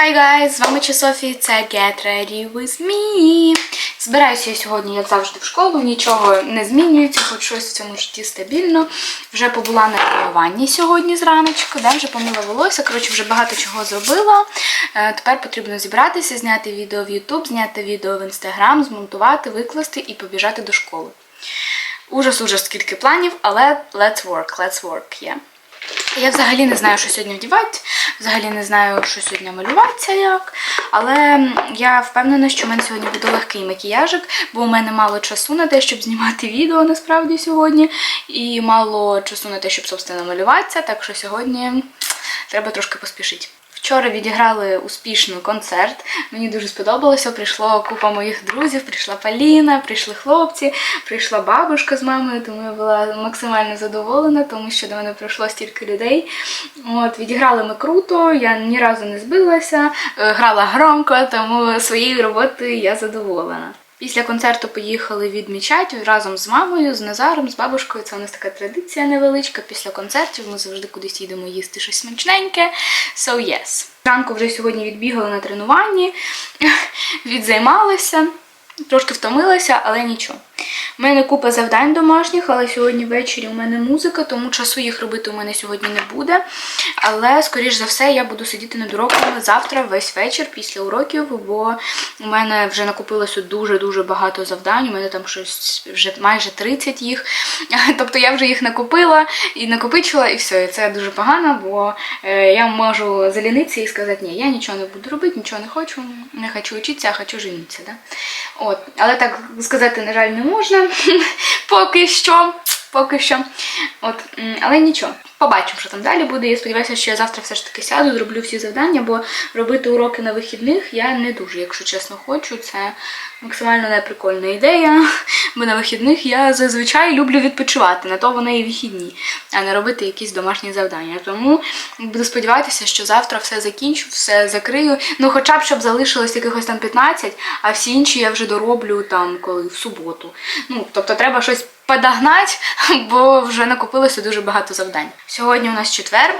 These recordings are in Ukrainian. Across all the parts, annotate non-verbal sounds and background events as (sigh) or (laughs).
Hi guys! З вами Софі, це Get Ready With Me. Збираюся я сьогодні, як завжди, в школу, нічого не змінюється, хоч щось в цьому житті стабільно. Вже побула на тренуванні сьогодні зраночку, де вже помила волосся. Коротше, вже багато чого зробила. Е, Тепер потрібно зібратися, зняти відео в YouTube, зняти відео в Instagram, змонтувати, викласти і побіжати до школи. Ужас, ужас, скільки планів, але let's work, let's work, yeah. Я взагалі не знаю, що сьогодні вдівати, взагалі не знаю, що сьогодні малюватися як. Але я впевнена, що в мене сьогодні буде легкий макіяжик, бо у мене мало часу на те, щоб знімати відео насправді сьогодні. І мало часу на те, щоб собственно малюватися. Так що сьогодні треба трошки поспішити. Вчора відіграли успішно концерт. Мені дуже сподобалося. Прийшла купа моїх друзів, прийшла Поліна, прийшли хлопці, прийшла бабушка з мамою, тому я була максимально задоволена, тому що до мене прийшло стільки людей. От, відіграли ми круто, я ні разу не збилася, е, грала громко, тому своєю роботою я задоволена. Після концерту поїхали відмічати разом з мамою, з Назаром, з бабушкою. Це у нас така традиція невеличка. Після концертів ми завжди кудись їдемо їсти щось смачненьке. So yes. Ранку вже сьогодні відбігали на тренуванні, (laughs) відзаймалися, трошки втомилася, але нічого. У мене купа завдань домашніх, але сьогодні ввечері у мене музика, тому часу їх робити у мене сьогодні не буде. Але, скоріш за все, я буду сидіти над уроками завтра весь вечір після уроків, бо у мене вже накопилося дуже-дуже багато завдань. У мене там щось вже майже 30 їх. (laughs) Тобто я вже їх накопила і накопичила, і все. І це дуже погано, бо е, я можу залінитися і сказати, ні, я нічого не буду робити, нічого не хочу, не хочу вчитися, а хочу женитися. Да? От. Але так сказати, на жаль, не можна. (laughs) Поки що. Поки що. От, але нічого. Побачимо, що там далі буде. Я сподіваюся, що я завтра все ж таки сяду, зроблю всі завдання, бо робити уроки на вихідних я не дуже, якщо чесно, хочу. Це максимально неприкольна ідея. Бо на вихідних я зазвичай люблю відпочивати, на то вони і вихідні, а не робити якісь домашні завдання. Тому буду сподіватися, що завтра все закінчу, все закрию. Ну, хоча б щоб залишилось якихось там 15, а всі інші я вже дороблю там коли в суботу. Ну, тобто треба щось подогнати, (laughs) бо вже накопилося дуже багато завдань. Сьогодні у нас четвер.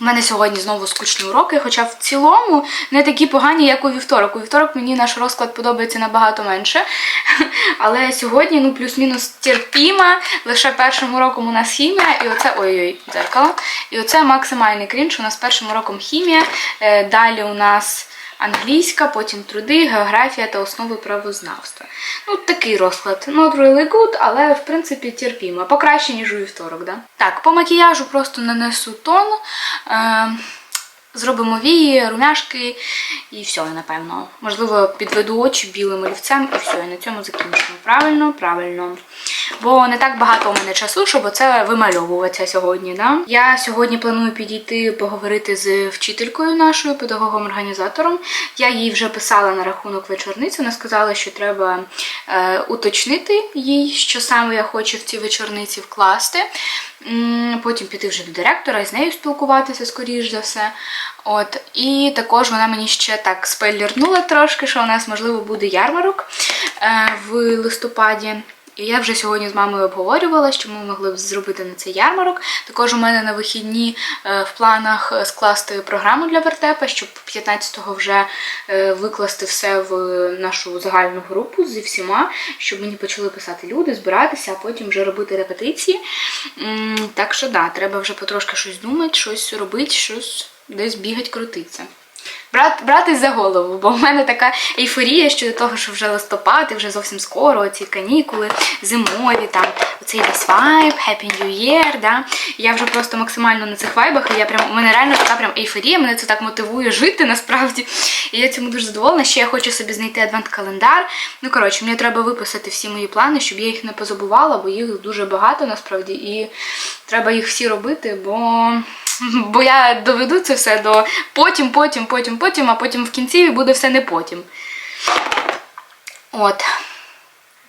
У мене сьогодні знову скучні уроки, хоча в цілому не такі погані, як у вівторок. У вівторок мені наш розклад подобається набагато менше. (laughs) Але сьогодні, ну, плюс-мінус терпіма. Лише першим уроком у нас хімія, і оце ой-ой, дзеркало. І оце максимальний крінж. У нас першим уроком хімія. Е, Далі у нас англійська, потім труди, географія та основи правознавства. Ну, такий розклад. Not really good, але в принципі терпімо. Покраще, ніж у вівторок, да? Так, по макіяжу просто нанесу тон. Е, Зробимо вії, румяшки і все, напевно. Можливо, підведу очі білим олівцем і все, і на цьому закінчимо. Правильно, правильно. Бо не так багато у мене часу, щоб оце вимальовуватися сьогодні. Да? Я сьогодні планую підійти поговорити з вчителькою нашою, педагогом-організатором. Я їй вже писала на рахунок вечорниць. Вона сказала, що треба е, уточнити їй, що саме я хочу в ці вечорниці вкласти. Потім піти вже до директора і з нею спілкуватися, скоріш за все. От, і також вона мені ще так спойлернула трошки, що у нас можливо буде ярмарок е, в листопаді. І я вже сьогодні з мамою обговорювала, що ми могли б зробити на цей ярмарок. Також у мене на вихідні е, в планах е, скласти програму для вертепа, щоб 15-го вже е, викласти все в нашу загальну групу зі всіма, щоб мені почали писати люди, збиратися, а потім вже робити репетиції. Так що да, треба вже потрошки щось думати, щось робити, щось десь бігать, крутиться. Брат, братись за голову, бо в мене така ейфорія щодо того, що вже листопад і вже зовсім скоро ці канікули зимові, там оцей весь вайб, Happy New Year, да. Я вже просто максимально на цих вайбах, і я прям, у мене реально така прям ейфорія, мене це так мотивує жити насправді. І я цьому дуже задоволена. Ще я хочу собі знайти адвент-календар. Ну, коротше, мені треба виписати всі мої плани, щоб я їх не позабувала, бо їх дуже багато насправді, і треба їх всі робити, бо. (laughs) Бо я доведу це все до потім, потім, потім, потім, а потім в кінці буде все не потім. От.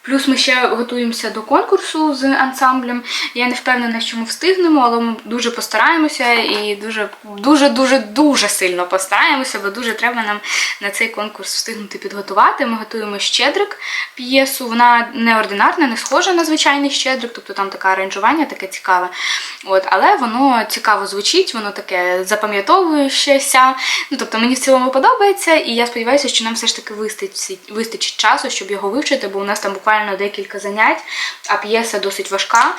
Плюс ми ще готуємося до конкурсу з ансамблем. Я не впевнена, що ми встигнемо, але ми дуже постараємося і дуже, дуже, дуже, сильно постараємося, бо дуже треба нам на цей конкурс встигнути підготувати. Ми готуємо щедрик п'єсу. Вона неординарна, не схожа на звичайний щедрик, тобто там таке аранжування, таке цікаве. От, але воно цікаво звучить, воно таке запам'ятовуючеся. Ну, тобто мені в цілому подобається, і я сподіваюся, що нам все ж таки вистачить, вистачить часу, щоб його вивчити, бо у нас там буквально декілька занять, а п'єса досить важка.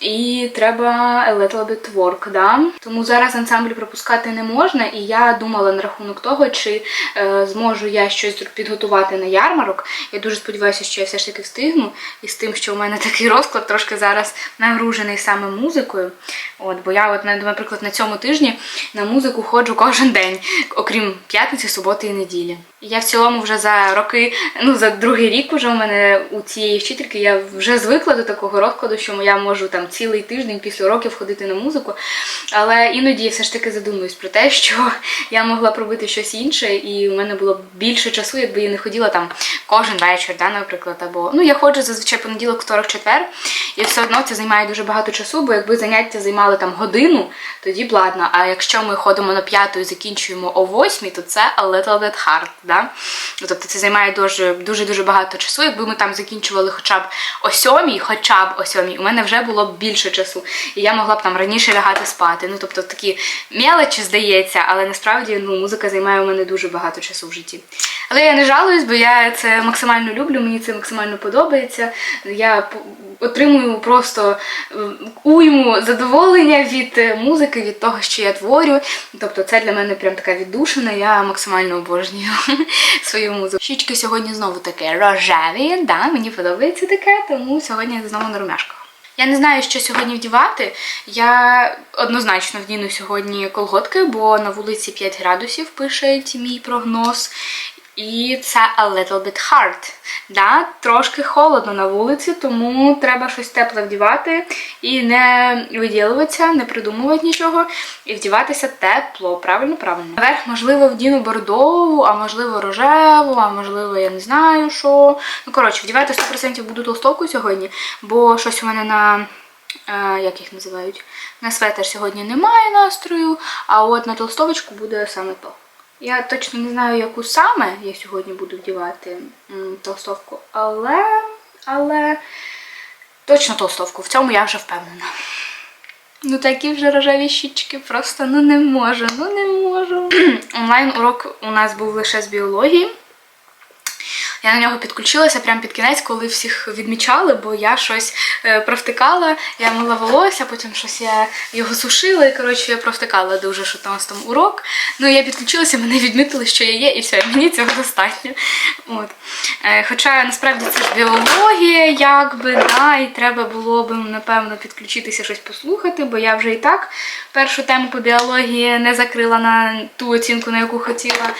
І треба a work, да? Тому зараз ансамбль пропускати не можна, і я думала на рахунок того, чи е, зможу я щось підготувати на ярмарок. Я дуже сподіваюся, що я все ж таки встигну. І з тим, що у мене (laughs) такий розклад трошки зараз нагружений саме музикою. От, бо я, от, наприклад, на цьому тижні на музику ходжу кожен день, окрім п'ятниці, суботи і неділі. Я в цілому вже за роки, ну за другий рік уже у мене у цієї вчительки я вже звикла до такого розкладу, що я можу там цілий тиждень після уроків ходити на музику. Але іноді я все ж таки задумуюсь про те, що я могла б робити щось інше, і у мене було б більше часу, якби я не ходила там кожен вечір, да, наприклад. Або ну я ходжу зазвичай понеділок, второк, четвер, і все одно це займає дуже багато часу, бо якби заняття займали там годину, тоді б ладно. А якщо ми ходимо на п'яту і закінчуємо о восьмій, то це a little bit hard, да? Ну, Тобто це займає дуже дуже дуже багато часу. Якби ми там закінчували хоча б о сьомій, хоча б о сьомій, у мене вже було б більше часу, і я могла б там раніше лягати спати. Ну тобто такі мелочі здається, але насправді ну, музика займає у мене дуже багато часу в житті. Але я не жалуюсь, бо я це максимально люблю, мені це максимально подобається. Я отримую просто уйму задоволення від е, музики, від того, що я творю. Тобто це для мене прям така віддушина, я максимально обожнюю (laughs) свою музику. Щічки сьогодні знову таке рожеві, да, мені подобається таке, тому сьогодні знову на румяшках. Я не знаю, що сьогодні вдівати. Я однозначно вдіну сьогодні колготки, бо на вулиці 5 градусів пише мій прогноз. І це a little bit hard. Да? Трошки холодно на вулиці, тому треба щось тепле вдівати і не виділуватися, не придумувати нічого, і вдіватися тепло. Правильно, правильно. Наверх, можливо, вдіну бордову, а можливо, рожеву, а можливо, я не знаю що. Ну, коротше, вдівати 100% буду толстовку сьогодні, бо щось у мене на. Як їх називають? На светер сьогодні немає настрою, а от на толстовочку буде саме то. Я точно не знаю, яку саме я сьогодні буду вдівати толстовку, але але точно толстовку. В цьому я вже впевнена. Ну такі вже рожеві щічки, просто ну не можу, ну не можу. Онлайн-урок у нас був лише з біології. Я на нього підключилася прямо під кінець, коли всіх відмічали, бо я щось е, провтикала, я мила волосся, потім щось я його сушила, і коротше я провтикала дуже, що там там урок. Ну я підключилася, мене відмітили, що я є, і все, мені цього достатньо. От. Е, хоча насправді це ж біологія, якби, да, і треба було б, напевно, підключитися щось послухати, бо я вже і так першу тему по біології не закрила на ту оцінку, на яку хотіла.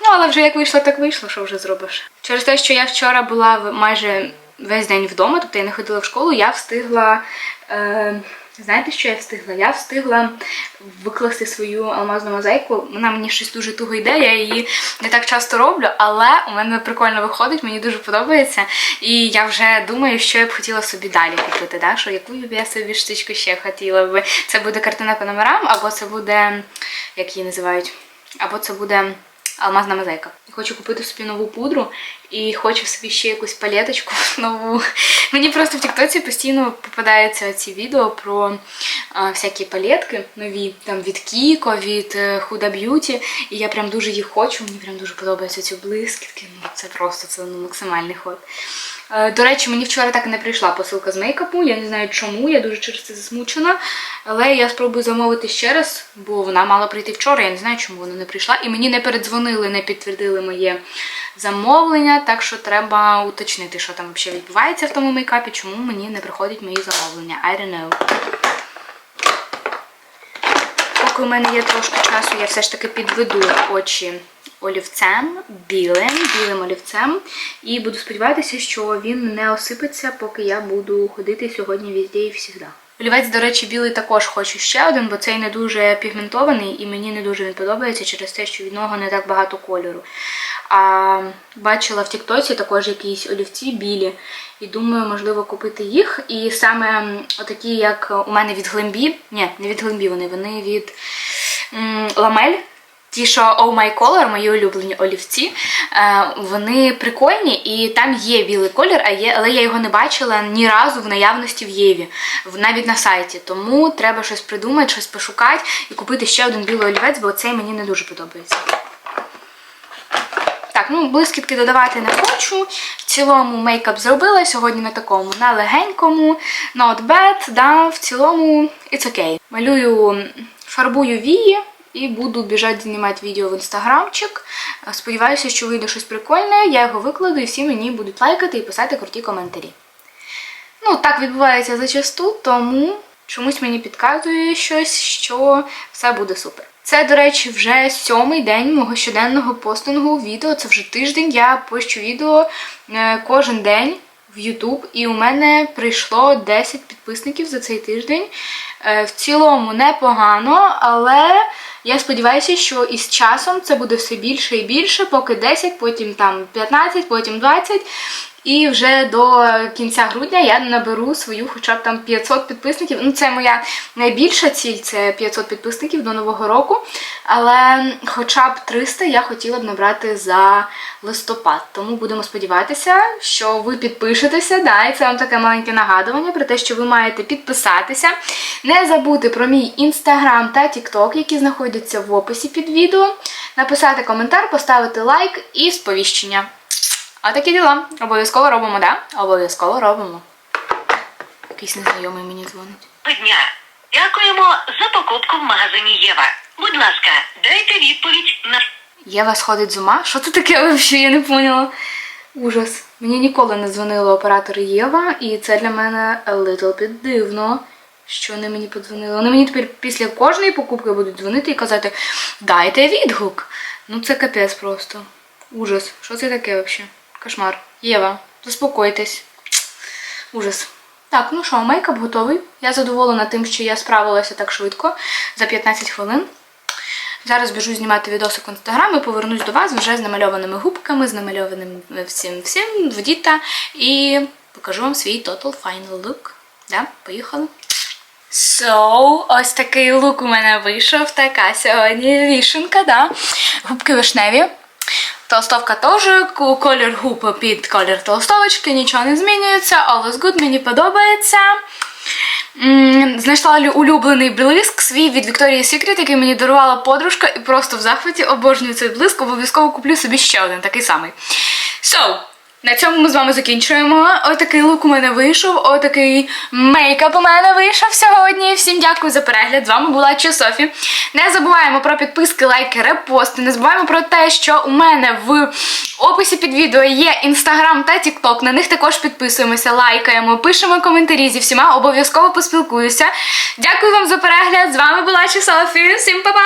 Ну, але вже як вийшло, так вийшло, що вже зробиш. Через те, що я вчора була майже весь день вдома, тобто я не ходила в школу, я встигла. Е, Знаєте, що я встигла? Я встигла викласти свою алмазну мозаїку. Вона мені щось дуже туго йде, я її не так часто роблю, але у мене прикольно виходить, мені дуже подобається. І я вже думаю, що я б хотіла собі далі купити. Да? Що яку б я собі штучку ще хотіла би. Це буде картина по номерам, або це буде, як її називають, або це буде алмазна мозаїка. Хочу купити собі нову пудру і хочу собі ще якусь палеточку (laughs) нову. Мені просто в Тіктоці постійно попадаються ці відео про а, всякі палетки нові, там від Кіко, від Худа Huda Beauty. І я прям дуже їх хочу, мені прям дуже подобаються ці блискітки. Ну, це просто це ну, максимальний ход. Е, До речі, мені вчора так і не прийшла посилка з мейкапу. Я не знаю чому, я дуже через це засмучена. Але я спробую замовити ще раз, бо вона мала прийти вчора. Я не знаю, чому вона не прийшла. І мені не передзвонили, не підтвердили моє замовлення. Так що треба уточнити, що там взагалі відбувається в тому мейкапі, чому мені не приходять мої замовлення. I don't know. Поки у мене є трошки часу, я все ж таки підведу очі олівцем, білим, білим олівцем. І буду сподіватися, що він не осипеться, поки я буду ходити сьогодні везде і завжди. Олівець, до речі, білий також хочу ще один, бо цей не дуже пігментований і мені не дуже він подобається через те, що від нього не так багато кольору. а бачила в Тіктоці також якісь олівці білі. І думаю, можливо, купити їх. І саме м, отакі, як у мене від Глембі. Ні, не від Глембі вони, вони від Ламель. Ті, що Oh My Color, мої улюблені олівці, е, вони прикольні, і там є білий колір, але я його не бачила ні разу в наявності в Єві, навіть на сайті. Тому треба щось придумати, щось пошукати і купити ще один білий олівець, бо цей мені не дуже подобається. Так, ну блискітки додавати не хочу. В цілому мейкап зробила сьогодні на такому, на легенькому, not bad, да, в цілому it's okay. Малюю, фарбую вії і буду біжати знімати відео в інстаграмчик. Сподіваюся, що вийде щось прикольне, я його викладу і всі мені будуть лайкати і писати круті коментарі. Ну, так відбувається зачасту, тому чомусь мені підказує щось, що все буде супер. Це, до речі, вже сьомий день мого щоденного постингу відео. Це вже тиждень. Я пощу відео е, кожен день в YouTube, і у мене прийшло 10 підписників за цей тиждень. Е, В цілому непогано, але я сподіваюся, що із часом це буде все більше і більше, поки 10, потім там 15, потім 20. І вже до кінця грудня я наберу свою хоча б там 500 підписників. Ну, це моя найбільша ціль це 500 підписників до нового року. Але хоча б 300 я хотіла б набрати за листопад. Тому будемо сподіватися, що ви підпишетеся. Да, і це вам таке маленьке нагадування про те, що ви маєте підписатися. Не забути про мій інстаграм та тікток, які знаходяться в описі під відео. Написати коментар, поставити лайк і сповіщення. А такі діла. Обов'язково робимо, да? Обов'язково робимо. Якийсь незнайомий мені дзвонить. дня. Дякуємо за покупку в магазині Єва. Будь ласка, дайте відповідь на Єва сходить з ума? Що це таке взагалі? Я не поняла. Ужас. Мені ніколи не дзвонили оператори Єва, і це для мене a little bit дивно, що вони мені подзвонили. Вони мені тепер після кожної покупки будуть дзвонити і казати дайте відгук. Ну це капець просто. Ужас. Що це таке взагалі? Кошмар. Єва, заспокойтесь. Ужас. Так, ну що, мейкап готовий. Я задоволена тим, що я справилася так швидко за 15 хвилин. Зараз біжу знімати відосик в інстаграм і повернусь до вас вже з намальованими губками, з намальованим всім всім в і покажу вам свій total final look. Да, поїхали. So, ось такий лук у мене вийшов. Така сьогодні вішенка, да. Губки вишневі. Толстовка теж, колір губ під колір толстовочки, нічого не змінюється, all is good, мені подобається. Знайшла улюблений блиск свій від Victoria's Secret, який мені дарувала подружка, і просто в захваті обожнюю цей блиск, обов'язково куплю собі ще один такий самий. So, на цьому ми з вами закінчуємо. Отакий лук у мене вийшов, отакий мейкап у мене вийшов сьогодні. Всім дякую за перегляд. З вами була Чи Софі. Не забуваємо про підписки, лайки, репости. Не забуваємо про те, що у мене в описі під відео є інстаграм та тікток. На них також підписуємося, лайкаємо, пишемо коментарі зі всіма, обов'язково поспілкуюся. Дякую вам за перегляд. З вами була Чи Софі. Всім па-па!